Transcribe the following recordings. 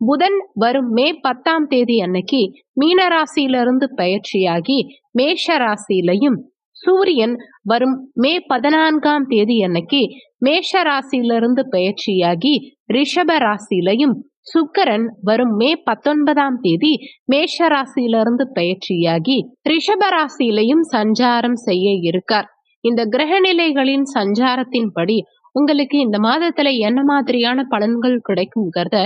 புதன் வரும் மே பத்தாம் தேதி அன்னைக்கு மீன ராசியிலிருந்து பயிற்சியாகி மேஷ ராசியிலையும் சூரியன் வரும் மே பதினான்காம் தேதி அன்னைக்கு மேஷ ராசியிலிருந்து பயிற்சியாகி ரிஷப ராசியிலையும் சுக்கரன் வரும் மே பத்தொன்பதாம் தேதி மேஷ ராசியிலிருந்து பயிற்சியாகி ரிஷப ராசியிலையும் சஞ்சாரம் செய்ய இருக்கார். இந்த கிரகநிலைகளின் சஞ்சாரத்தின்படி உங்களுக்கு இந்த மாதத்துல என்ன மாதிரியான பலன்கள் கிடைக்குங்கிறத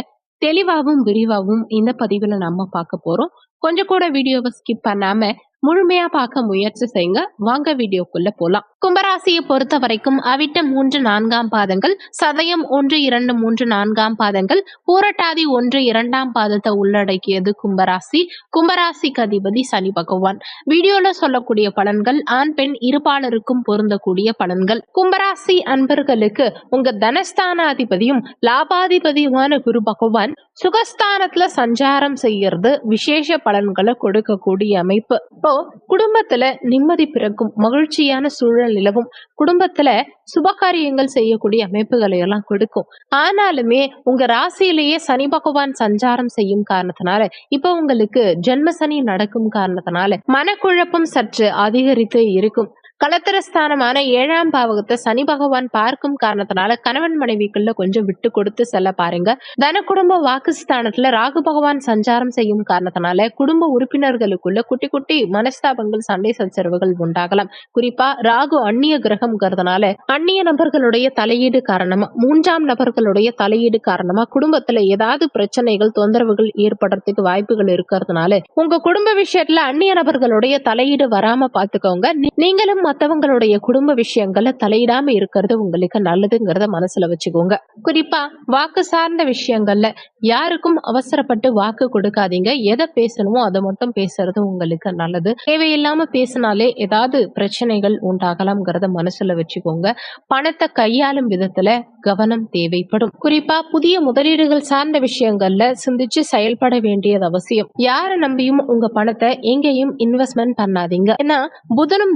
தெளிவாகவும் விரிவாகவும் இந்த பதிவில் நம்ம பார்க்க போகிறோம் கொஞ்சம் கூட வீடியோவை ஸ்கிப் பண்ணாம முழுமையா பார்க்க முயற்சி செய்யுங்க. வாங்க வீடியோக்குள்ள போலாம். கும்பராசியை பொறுத்த வரைக்கும் அவிட்டம் மூன்று நான்காம் பாதங்கள் சதயம் ஒன்று இரண்டு மூன்று நான்காம் பாதங்கள் பூரட்டாதி ஒன்று இரண்டாம் பாதத்தை உள்ளடக்கியது கும்பராசி. கும்பராசிக்கு அதிபதி சனி பகவான். வீடியோல சொல்லக்கூடிய பலன்கள் ஆண் பெண் இருபாலருக்கும் பொருந்தக்கூடிய பலன்கள். கும்பராசி அன்பர்களுக்கு உங்க தனஸ்தானாதிபதியும் லாபாதிபதியுமான குரு பகவான் சுகஸ்தானத்துல சஞ்சாரம் செய்யறது விசேஷ பலன்களை கொடுக்கக்கூடிய அமைப்பு. இப்போ குடும்பத்துல நிம்மதி பிறக்கும் மகிழ்ச்சியான சூழல் நிலவும். குடும்பத்துல சுபகாரியங்கள் செய்யக்கூடிய அமைப்புகளை எல்லாம் கொடுக்கும். ஆனாலுமே உங்க ராசியிலேயே சனி பகவான் சஞ்சாரம் செய்யும் காரணத்தினால இப்ப உங்களுக்கு ஜென்ம சனி நடக்கும் காரணத்தினால மனக்குழப்பம் சற்று அதிகரித்து இருக்கும். கலத்திரஸ்தானமான ஏழாம் பாவகத்தை சனி பகவான் பார்க்கும் காரணத்தினால கணவன் மனைவிக்குள்ள கொஞ்சம் விட்டு கொடுத்து செல்ல பாருங்க. தன குடும்ப வாக்குஸ்தானத்துல ராகு பகவான் சஞ்சாரம் செய்யும் காரணத்தினால குடும்ப உறுப்பினர்களுக்குள்ள குட்டி குட்டி மனஸ்தாபங்கள் சண்டை சச்சரவுகள் உண்டாகலாம். குறிப்பா ராகு அந்நிய கிரகம்ங்கிறதுனால அந்நிய நபர்களுடைய தலையீடு காரணமா மூன்றாம் நபர்களுடைய தலையீடு காரணமா குடும்பத்துல ஏதாவது பிரச்சனைகள் தொந்தரவுகள் ஏற்படுறதுக்கு வாய்ப்புகள் இருக்கிறதுனால உங்க குடும்ப விஷயத்துல அந்நிய நபர்களுடைய தலையீடு வராம பாத்துக்கோங்க. நீங்களும் மற்றவங்களுடைய குடும்ப விஷயங்களை தலையிடாம இருக்கிறது உங்களுக்கு நல்லதுங்கிறத மனசுல வச்சுக்கோங்க. குறிப்பா வாக்கு சார்ந்த விஷயங்கள்ல யாருக்கும் அவசரப்பட்டு வாக்கு கொடுக்காதீங்க. எதை பேசணுமோ அதை மட்டும் பேசுறது உங்களுக்கு நல்லது. தேவையில்லாம பேசினாலே ஏதாவது பிரச்சனைகள் உண்டாகலாம்ங்கிறத மனசுல வச்சுக்கோங்க. பணத்தை கையாளும் விதத்துல கவனம் தேவைப்படும். குறிப்பா புதிய முதலீடுகள் சார்ந்த விஷயங்கள்ல சிந்திச்சு செயல்பட வேண்டியது அவசியம். யாரை நம்பியும் உங்க பணத்தை எங்கேயும் இன்வெஸ்ட்மெண்ட் பண்ணாதீங்க. ஏன்னா புதனும்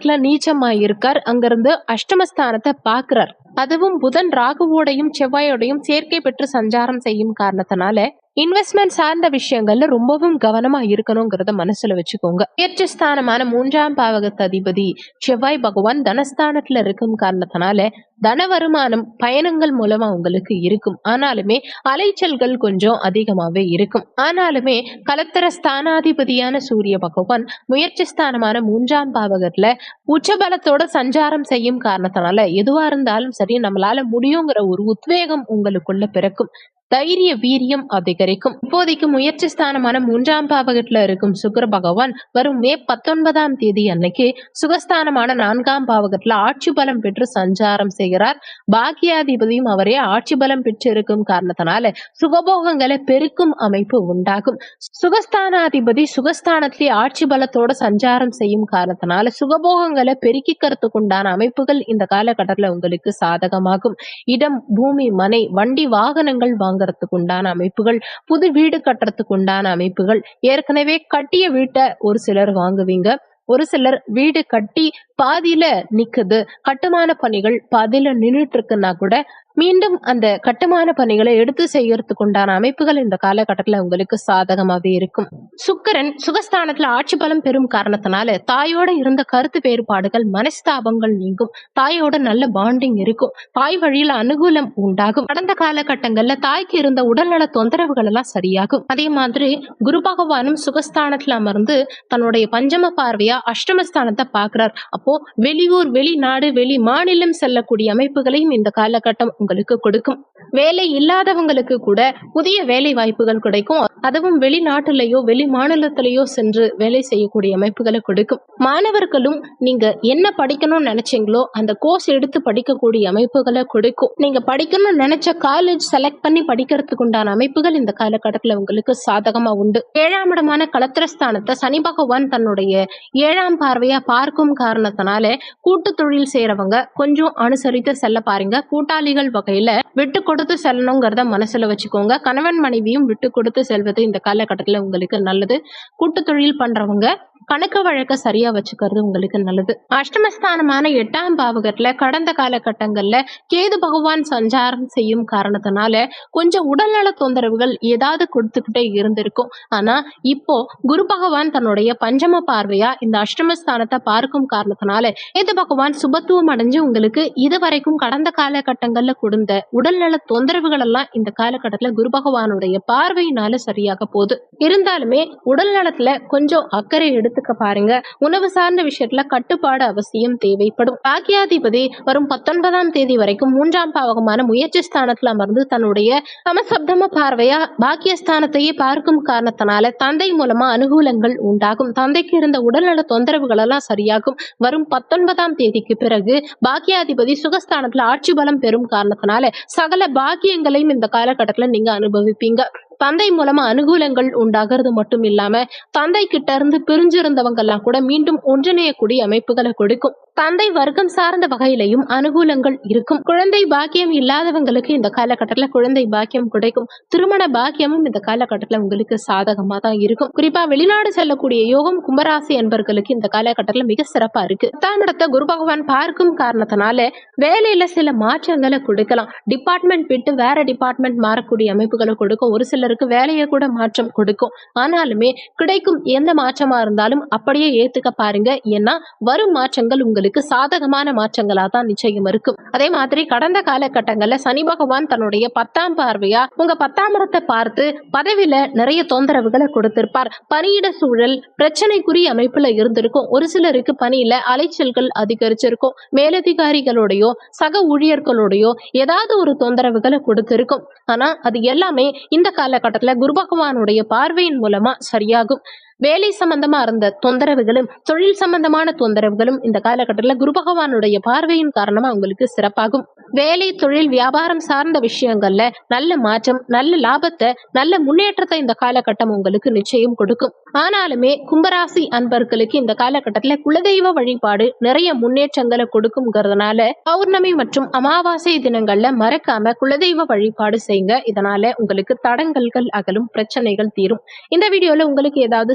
தனஸ்தானத்துல நீச்சமா இருக்கார் அங்கிருந்து அஷ்டமஸ்தானத்தை பாக்குறார் அதுவும் புதன் ராகுவோடையும் செவ்வாயோடையும் சேர்க்கை பெற்று சஞ்சாரம் செய்யும் காரணத்தினால இன்வெஸ்ட்மெண்ட் சார்ந்த விஷயங்கள்ல ரொம்பவும் கவனமா இருக்கணுங்கிறத மனசுல வச்சுக்கோங்க. முயற்சி ஸ்தானமான மூன்றாம் பாவகத்து அதிபதி செவ்வாய் பகவான் தனஸ்தானத்துல இருக்கும் காரணத்தினால தன வருமானம் பயணங்கள் மூலமா உங்களுக்கு இருக்கும். ஆனாலுமே அலைச்சல்கள் கொஞ்சம் அதிகமாவே இருக்கும். ஆனாலுமே கலத்தர ஸ்தானாதிபதியான சூரிய பகவான் முயற்சி ஸ்தானமான மூன்றாம் பாவகத்துல உச்சபலத்தோட சஞ்சாரம் செய்யும் காரணத்தினால எதுவா இருந்தாலும் சரி நம்மளால முடியுங்கிற ஒரு உத்வேகம் உங்களுக்குள்ள பிறக்கும். தைரிய வீரியம் அதிகரிக்கும். இப்போதைக்கு முயற்சி ஸ்தானமான மூன்றாம் பாவகத்துல இருக்கும் சுக்கர பகவான் வரும் மே பத்தொன்பதாம் தேதி அன்னைக்கு சுகஸ்தானமான நான்காம் பாவகத்துல ஆட்சி பலம் பெற்று சஞ்சாரம் செய்கிறார். பாக்கியாதிபதியும் அவரே ஆட்சி பலம் பெற்று இருக்கும் காரணத்தினால சுகபோகங்களை பெருக்கும் அமைப்பு உண்டாகும். சுகஸ்தானாதிபதி சுகஸ்தானத்திலே ஆட்சி பலத்தோட சஞ்சாரம் செய்யும் காரணத்தினால சுகபோகங்களை பெருக்கிக்கிறதுக்கு உண்டான அமைப்புகள் இந்த காலகட்டத்துல உங்களுக்கு சாதகமாகும். இடம் பூமி மனை வண்டி வாகனங்கள் வாங்கறதுக்கு உண்டான அமைப்புகள் புது வீடு கட்டுறதுக்கு உண்டான அமைப்புகள். ஏற்கனவே கட்டிய வீட்டை ஒரு சிலர் வாங்குவீங்க. ஒரு சிலர் வீடு கட்டி பாதியில நிக்குது. கட்டுமான பணிகள் பாதியில நின்றுட்டு இருக்குன்னா கூட மீண்டும் அந்த கட்டுமான பணிகளை எடுத்து செய்யறதுக்கு உண்டான அமைப்புகள் இந்த காலகட்டத்தில் உங்களுக்கு சாதகமாகவே இருக்கும். சுக்கிரன் சுகஸ்தானத்துல ஆட்சி பலம் பெறும் காரணத்தினால தாயோட இருந்த கருத்து வேறுபாடுகள் மனஸ்தாபங்கள் நீங்கும். தாயோட நல்ல பாண்டிங் இருக்கும். தாய் வழியில அனுகூலம் உண்டாகும். கடந்த காலகட்டங்கள்ல தாய்க்கு இருந்த உடல்நல தொந்தரவுகள் எல்லாம் சரியாகும். அதே மாதிரி குரு பகவானும் சுகஸ்தானத்துல அமர்ந்து தன்னுடைய பஞ்சம பார்வையா அஷ்டமஸ்தானத்தை பார்க்கிறார். அப்போ வெளியூர் வெளிநாடு வெளி மாநிலம் செல்லக்கூடிய அமைப்புகளையும் இந்த காலகட்டம் உங்களுக்கு கொடுக்கும். வேலை இல்லாதவங்களுக்கு கூட புதிய வேலை வாய்ப்புகள் கிடைக்கும். அதுவும் வெளிநாட்டிலேயோ வெளி மாநிலத்திலேயோ சென்று வேலை செய்யக்கூடிய அமைப்புகளை கொடுக்கும். மாணவர்களும் நீங்க என்ன படிக்கணும்னு நினைச்சீங்களோ அந்த கோர்ஸ் எடுத்து படிக்கக்கூடிய அமைப்புகளை கொடுக்கும். நீங்க படிக்கணும்னு நினைச்ச காலேஜ் செலக்ட் பண்ணி படிக்கிறதுக்கு உண்டான அமைப்புகள் இந்த காலகட்டத்தில் உங்களுக்கு சாதகமா உண்டு. ஏழாம் இடமான களத்திரஸ்தானத்தை சனி பகவான் தன்னுடைய ஏழாம் பார்வையா பார்க்கும் காரணத்தினால கூட்டு தொழில் செய்யறவங்க கொஞ்சம் அனுசரித்து செல்ல பாருங்க. கூட்டாளிகள் வகையில விட்டு கொடுத்து செல்லணுங்கிறத மனசுல வச்சுக்கோங்க. கணவன் மனைவியும் விட்டு கொடுத்து செல்வது இந்த காலகட்டத்தில் உங்களுக்கு நல்லது. கூட்டு தொழில் பண்றவங்க கணக்கு வழக்க சரியா வச்சுக்கிறது உங்களுக்கு நல்லது. அஷ்டமஸ்தானமான எட்டாம் பாவகத்துல கடந்த காலகட்டங்கள்ல கேது பகவான் சஞ்சாரம் செய்யும் காரணத்தினால கொஞ்சம் உடல்நல தொந்தரவுகள் ஏதாவது கொடுத்துக்கிட்டே இருந்திருக்கும். ஆனா இப்போ குரு பகவான் தன்னுடைய பஞ்சம பார்வையா இந்த அஷ்டமஸ்தானத்தை பார்க்கும் காரணத்தினால கேது பகவான் சுபத்துவம் அடைஞ்சு உங்களுக்கு இதுவரைக்கும் கடந்த காலகட்டங்கள்ல கொடுத்த உடல்நல தொந்தரவுகள் எல்லாம் இந்த காலகட்டத்துல குரு பகவானுடைய பார்வையினால சரியாக போகுது. இருந்தாலுமே உடல் நலத்துல கொஞ்சம் அக்கறை எடுத்து எடுத்துக்க பாருங்க. உணவு சார்ந்த விஷயத்துல கட்டுப்பாடு அவசியம் தேவைப்படும். பாக்கியாதிபதி வரும் பத்தொன்பதாம் தேதி வரைக்கும் மூன்றாம் பாவகமான முயற்சி ஸ்தானத்துல அமர்ந்து தன்னுடைய சமசப்தம பார்வையா பாக்கியஸ்தானத்தையே பார்க்கும் காரணத்தினால தந்தை மூலமா அனுகூலங்கள் உண்டாகும். தந்தைக்கு இருந்த உடல்நல தொந்தரவுகள் எல்லாம் சரியாகும். வரும் பத்தொன்பதாம் தேதிக்கு பிறகு பாக்கியாதிபதி சுகஸ்தானத்துல ஆட்சி பலம் பெறும் காரணத்தினால சகல பாக்கியங்களையும் இந்த காலகட்டத்துல நீங்க அனுபவிப்பீங்க. தந்தை மூலமா அனுகூலங்கள் உண்டாகிறது மட்டும் இல்லாம தந்தை கிட்ட இருந்து பிரிஞ்சிருந்தவங்க எல்லாம் கூட மீண்டும் ஒன்றிணையக்கூடிய அமைப்புகளை கொடுக்கும். தந்தை வர்க்கம் சார்ந்த வகையிலையும் அனுகூலங்கள் இருக்கும். குழந்தை பாக்கியம் இல்லாதவங்களுக்கு இந்த காலகட்டத்துல குழந்தை பாக்கியம் கிடைக்கும். திருமண பாக்கியமும் இந்த காலகட்டத்துல உங்களுக்கு சாதகமா தான் இருக்கும். குறிப்பா வெளிநாடு செல்லக்கூடிய யோகம் கும்பராசி என்பர்களுக்கு இந்த காலகட்டத்துல மிக சிறப்பா இருக்கு. பத்தாம் இடத்தை குரு பகவான் பார்க்கும் காரணத்தினால வேலையில சில மாற்றங்களை கொடுக்கலாம். டிபார்ட்மெண்ட் விட்டு வேற டிபார்ட்மெண்ட் மாறக்கூடிய அமைப்புகளை கொடுக்கும். ஒரு சில சிலருக்கு வேலையை கூட மாற்றம் கொடுக்கும். ஆனாலுமே கிடைக்கும் எந்த மாற்றமா இருந்தாலும் அப்படியே ஏத்துக்க பாருங்க. ஏன்னா வரும் மாற்றங்கள் உங்களுக்கு சாதகமான மாற்றங்களா தான் நிச்சயம் இருக்கும். அதே மாதிரி கடந்த காலகட்டங்கள்ல சனி பகவான் தன்னுடைய பத்தாம் பார்வையா உங்க பத்தாம் இடத்தை பார்த்து பதவியில நிறைய தொந்தரவுகளை கொடுத்திருப்பார். பணியிட சூழல் பிரச்சனைக்குரிய அமைப்புல இருந்திருக்கும். ஒரு சிலருக்கு பணியில அலைச்சல்கள் அதிகரிச்சிருக்கும். மேலதிகாரிகளோடையோ சக ஊழியர்களோடையோ ஏதாவது ஒரு தொந்தரவுகளை கொடுத்திருக்கும். ஆனா அது எல்லாமே இந்த கால கட்டத்தில் குரு பகவானுடைய பார்வையின் மூலமா சரியாகும். வேலை சம்பந்தமா இருந்த தொந்தரவுகளும் தொழில் சம்பந்தமான தொந்தரவுகளும் இந்த காலகட்டத்தில் குரு பகவானுடைய பார்வையின் காரணமா உங்களுக்கு சிறப்பாகும். வேலை தொழில் வியாபாரம் சார்ந்த விஷயங்கள்ல நல்ல மாற்றம் நல்ல லாபத்தை நல்ல முன்னேற்றத்தை இந்த காலகட்டம் உங்களுக்கு நிச்சயம் கொடுக்கும். ஆனாலுமே கும்பராசி அன்பர்களுக்கு இந்த காலகட்டத்துல குலதெய்வ வழிபாடு நிறைய முன்னேற்றங்களை கொடுக்கும்ங்கிறதுனால பௌர்ணமி மற்றும் அமாவாசை தினங்கள்ல மறக்காம குலதெய்வ வழிபாடு செய்யுங்க. இதனால உங்களுக்கு தடங்கல்கள் அகலும் பிரச்சனைகள் தீரும். இந்த வீடியோல உங்களுக்கு ஏதாவது